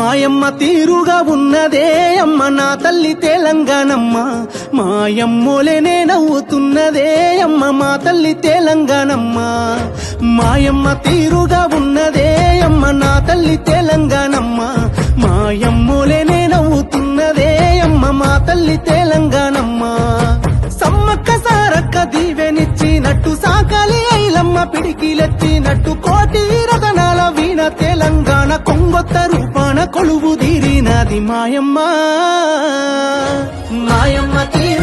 మాయమ్మ తీరుగా ఉన్నదే అమ్మ నా తల్లి తెలంగాణమ్మ. మాయమ్మోలేనే నవ్వుతున్నదే అమ్మ మా తల్లి తెలంగాణమ్మ. మాయమ్మ తీరుగా ఉన్నదే అమ్మ నా తల్లి తెలంగాణమ్మ. మాయమ్మోలేనే నవ్వుతున్నదే అమ్మ మా తల్లి తెలంగాణమ్మ. సమ్మక్క సారక్క దీవెనిచ్చినట్టు సాకలి ఐలమ్మ పిడికిలెచ్చినట్టు కోటి రతనాల వీణ తెలంగాణ కొంగొత్త కొలువు తీరినది మాయమ్మ. మాయమ్మ తీరు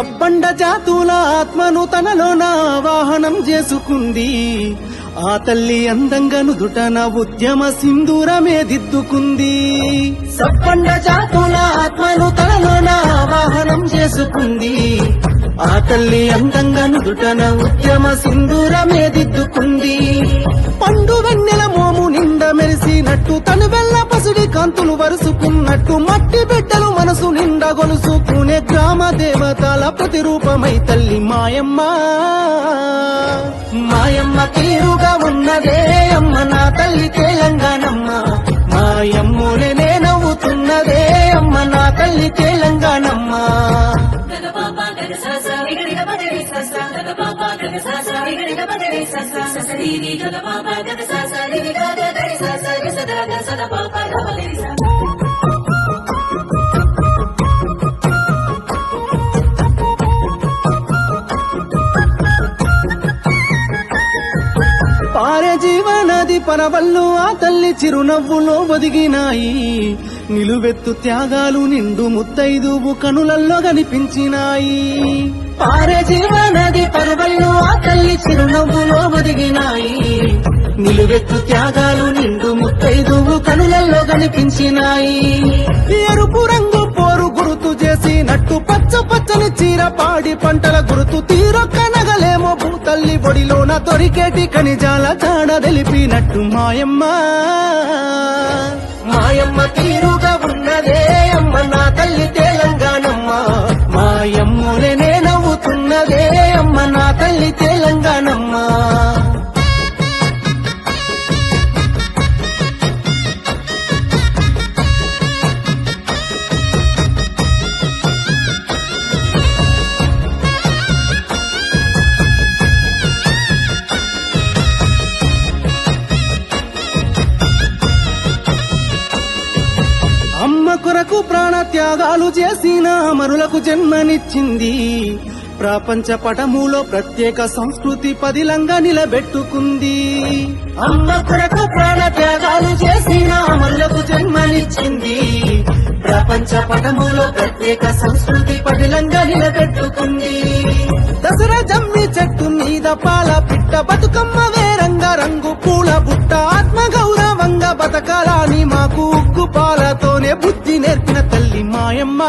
సబ్బండ జాతుల ఆత్మను తనలో నా వాహనం చేసుకుంది. ఆ తల్లి అందంగాను దుటన ఉద్యమ సింధూరమే దిద్దుకుంది. సబ్బండ జాతుల ఆత్మను తనలో నా వాహనం చేసుకుంది. ఆ తల్లి అందంగాను దుటన ఉద్యమ సింధూరమే దిద్దుకుంది. పండు వెన్నెల మోము నిండ మెరిసినట్టు తను వెళ్ళ పసిడి కాంతులు వరుసుకున్నట్టు మట్టి బిడ్డలు మనసు నిండా గొలుసుకునే దేవతల ప్రతిరూపమై తల్లి మాయమ్మ మాయమ్మ తీరుగా ఉన్నదే అమ్మ నా తల్లి తెలంగాణమ్మ మాయమ్మునే నవ్వుతున్నదే అమ్మ నా తల్లి తెలంగాణమ్మ గగ పరవళ్ళు ఆ తల్లి చిరునవ్వులో ఒదిగినాయి. నిలువెత్తు త్యాగాలు నిండు ముత్తైదువు కనులల్లో కనిపించినాయి. పారే జీవనది పరవళ్ళు ఆ తల్లి చిరునవ్వులో ఒదిగినాయి. నిలువెత్తు త్యాగాలు నిండు ముత్తైదువు కనులల్లో కనిపించినాయి. ఎరుపు రంగు పోరు గురుతు చేసినట్టు పచ్చ పచ్చని చీర పాడి పంటల గురుతు తీరొక్క నగలేమో తల్లి బొడిలోన దొరికేటి ఖనిజాల జాడ తెలిపినట్టు మాయమ్మ. మాయమ్మ తీరుగా ఉన్నదే. త్యాగాలు చేసిన అమరులకు జన్మనిచ్చింది. ప్రపంచ పటములో ప్రత్యేక సంస్కృతి పదిలంగా నిలబెట్టుకుంది. అమ్మ కొరకు ప్రాణ త్యాగాలు చేసిన అమరులకు జన్మనిచ్చింది. ప్రపంచ పటములో ప్రత్యేక సంస్కృతి పదిలంగా నిలబెట్టుకుంది. దసరా జమ్మి చెట్టు మీద పాల పిట్ట బతుకమ్మ వేరంగా రంగు పూల బుట్ట. బతకాలని మాకు ఉక్కు పాలతోనే బుద్ధి నేర్పిన తల్లి మాయమ్మ.